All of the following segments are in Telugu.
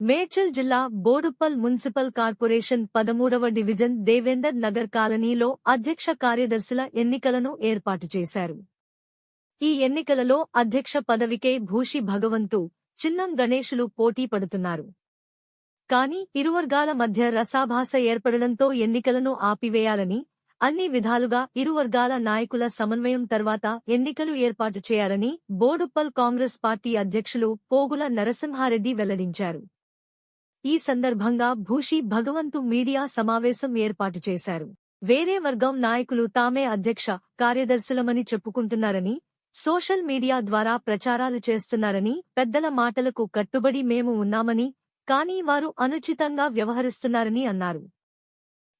మేడ్చల్ జిల్లా బోడుప్పల్ మున్సిపల్ కార్పొరేషన్ పదమూడవ డివిజన్ దేవేందర్ నగర్ కాలనీలో అధ్యక్ష కార్యదర్శుల ఎన్నికలను ఏర్పాటు చేశారు. ఈ ఎన్నికలలో అధ్యక్ష పదవికే భూషి భగవంతు చిన్నం గణేశులు పోటీ పడుతున్నారు. కాని ఇరువర్గాల మధ్య రసాభాస ఏర్పడడంతో ఎన్నికలను ఆపివేయాలని అన్ని విధాలుగా ఇరు వర్గాల నాయకుల సమన్వయం తర్వాత ఎన్నికలు ఏర్పాటు చేయాలని బోడుప్పల్ కాంగ్రెస్ పార్టీ అధ్యక్షులు పోగుల నరసింహారెడ్డి వెల్లడించారు. ఈ సందర్భంగా భూషి భగవంతు మీడియా సమావేశం ఏర్పాటు చేశారు. వేరే వర్గం నాయకులు తామే అధ్యక్ష కార్యదర్శులమని చెప్పుకుంటున్నారని సోషల్ మీడియా ద్వారా ప్రచారాలు చేస్తున్నారని పెద్దల మాటలకు కట్టుబడి మేము ఉన్నామని కానీ వారు అనుచితంగా వ్యవహరిస్తున్నారని అన్నారు.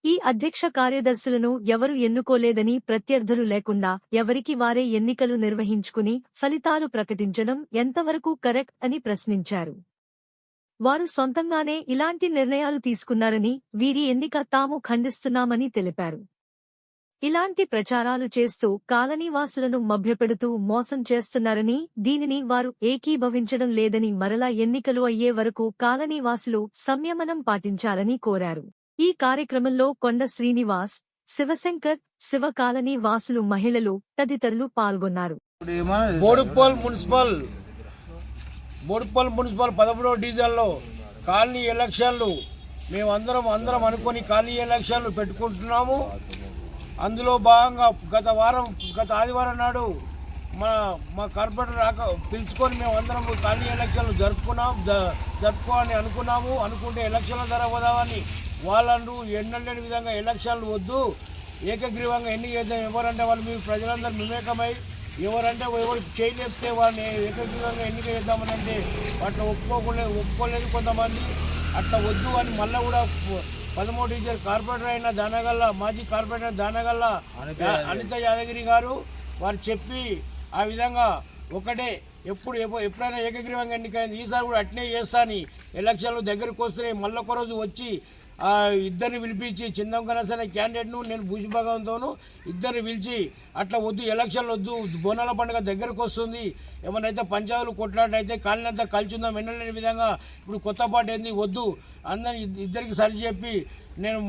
ఈ అధ్యక్ష కార్యదర్శులను ఎవరు ఎన్నుకోలేదని ప్రత్యర్థులు లేకుండా ఎవరికి వారే ఎన్నికలు నిర్వహించుకుని ఫలితాలు ప్రకటించడం ఎంతవరకు కరెక్ట్ అని ప్రశ్నించారు. వారు సొంతంగానే ఇలాంటి నిర్ణయాలు తీసుకున్నారని వీరి ఎన్నిక తాము ఖండిస్తున్నామని తెలిపారు. ఇలాంటి ప్రచారాలు చేస్తూ కాలనీవాసులను మభ్యపెడుతూ మోసం చేస్తున్నారని దీనిని వారు ఏకీభవించడం లేదని మరలా ఎన్నికలు అయ్యే వరకు కాలనీవాసులు సంయమనం పాటించాలని కోరారు. ఈ కార్యక్రమంలో కొండ శ్రీనివాస్ శివశంకర్ శివ కాలనీ వాసులు మహిళలు తదితరులు పాల్గొన్నారు. మున్సిపల్ బోడుప్పల్ మున్సిపల్ పదమూడవ డివిజన్లో కాలనీ ఎలక్షన్లు. మేమందరం అందరం అనుకొని కాలనీ ఎలక్షన్లు పెట్టుకుంటున్నాము. అందులో భాగంగా గత వారం గత ఆదివారం నాడు మా మా కార్పొరేటర్ రాక పిలుచుకొని మేము అందరం కాలనీ ఎలక్షన్లు జరుపుకున్నాం జరుపుకోవాలని అనుకున్నాము. అనుకుంటే ఎలక్షన్ల జరగదామని వాళ్ళందరూ ఎన్నలేని విధంగా ఎలక్షన్లు వద్దు ఏకగ్రీవంగా ఎన్ని చేద్దాం ఎవరంటే వాళ్ళు మీ ప్రజలందరూ వివేకమై ఎవరంటే ఎవరు చేయలేపితే వాళ్ళని ఏకగ్రీవంగా ఎన్నిక చేద్దామని అంటే వాటిని ఒప్పుకోకుండా ఒప్పుకోలేదు కొంతమంది. అట్లా వద్దు అని మళ్ళీ కూడా పదమూడు టీచర్ కార్పొరేటర్ అయిన దానగల్ల మాజీ కార్పొరేటర్ దానగల్ల అనిత యాదగిరి. గారు వారు చెప్పి ఆ విధంగా ఒకటే ఎప్పుడు ఎప్పు- ఎప్పుడైనా ఏకగ్రీవంగా ఎన్నికైంది ఈసారి కూడా అట్నే చేస్తాని ఎలక్షన్లు దగ్గరకు వస్తున్నాయి. మళ్ళీ ఒక రోజు వచ్చి ఇద్దరిని పిలిపించి చిందం కనస్ క్యాండిడేట్ను నేను భూషిభాగంతోను ఇద్దరిని పిలిచి అట్లా వద్దు ఎలక్షన్లు వద్దు బోనాల పండుగ దగ్గరకు వస్తుంది. ఏమైనా పంచాయతీలు కొట్లాటైతే కాలనీ అంతా కలిసి ఉందాం విధంగా. ఇప్పుడు కొత్త పాట ఏంది? వద్దు. అందరిని ఇద్దరికి సరి చెప్పి నేను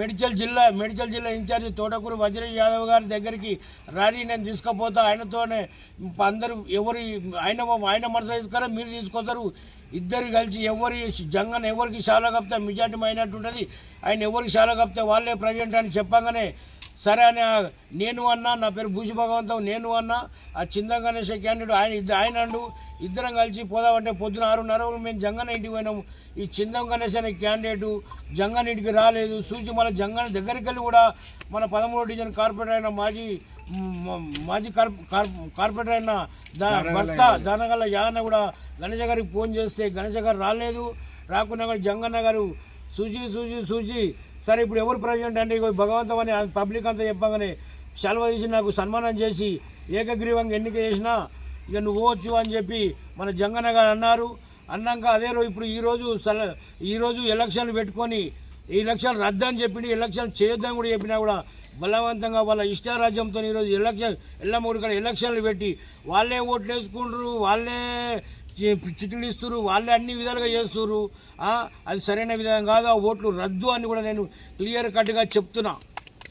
మెడిచల్ జిల్లా మెడిచల్ జిల్లా ఇన్ఛార్జి తోటకూరు వజ్ర యాదవ్ గారి దగ్గరికి రారి నేను తీసుకుపోతా. ఆయనతోనే అందరూ ఎవరు ఆయన ఆయన మనసు తీసుకురా మీరు తీసుకొస్తారు. ఇద్దరు కలిసి ఎవరి జంగన్ ఎవరికి చాలా కప్తే మెజార్టీ అయినట్టు ఉంటుంది. ఆయన ఎవరికి చాలా కప్తే వాళ్ళే ప్రజెంట్ అని చెప్పగానే సరే అని నేను అన్నా నా పేరు భూషి భగవంతం నేను అన్నా ఆ చింద గణేష్ క్యాండిడేట్ ఆయన ఇద్దరు ఆయన అండు ఇద్దరం కలిసి పోదామంటే పొద్దున ఆరున్నర మేము జంగన్ ఇంటికి పోయినాము. ఈ చిందం గణేష్ అనే క్యాండిడేటు జంగన్ ఇంటికి రాలేదు. సూచి మన జంగన్ దగ్గరికి వెళ్ళి కూడా మన పదమూడు డివిజన్ కార్పొరేటర్ అయిన మాజీ మాజీ కార్- కార్- కార్పొరేటర్ అయిన దా భర్త దానగల్ల యాదన్న కూడా గణేష గారికి ఫోన్ చేస్తే గణేష గారు రాలేదు. రాకుండా కూడా జంగన్న గారు సూచి సూచి సూచి సరే ఇప్పుడు ఎవరు ప్రెసిడెంట్ అంటే ఇగో భగవంతం అని పబ్లిక్ అంతా చెప్పగానే సెలవు తీసి నాకు సన్మానం చేసి ఏకగ్రీవంగా ఎన్నిక చేసినా ఇక నువ్వు పోవచ్చు అని చెప్పి మన జంగన్న గారు అన్నారు. అన్నాక అదే రోజు ఇప్పుడు ఈరోజు సల ఈరోజు ఎలక్షన్లు పెట్టుకొని ఎలక్షన్ రద్దు అని చెప్పింది ఎలక్షన్ చేయొద్దని కూడా చెప్పినా కూడా బలవంతంగా వాళ్ళ ఇష్టారాజ్యంతో ఈరోజు ఎలక్షన్ ఎల్లమ్మడి కాడ ఎలక్షన్లు పెట్టి వాళ్ళే ఓట్లు వేసుకుంటారు వాళ్ళే చిట్లు ఇస్తున్నారు వాళ్ళే అన్ని విధాలుగా చేస్తున్నారు అది సరైన విధానం కాదు ఆ ఓట్లు రద్దు అని కూడా నేను క్లియర్ కట్గా చెప్తున్నా.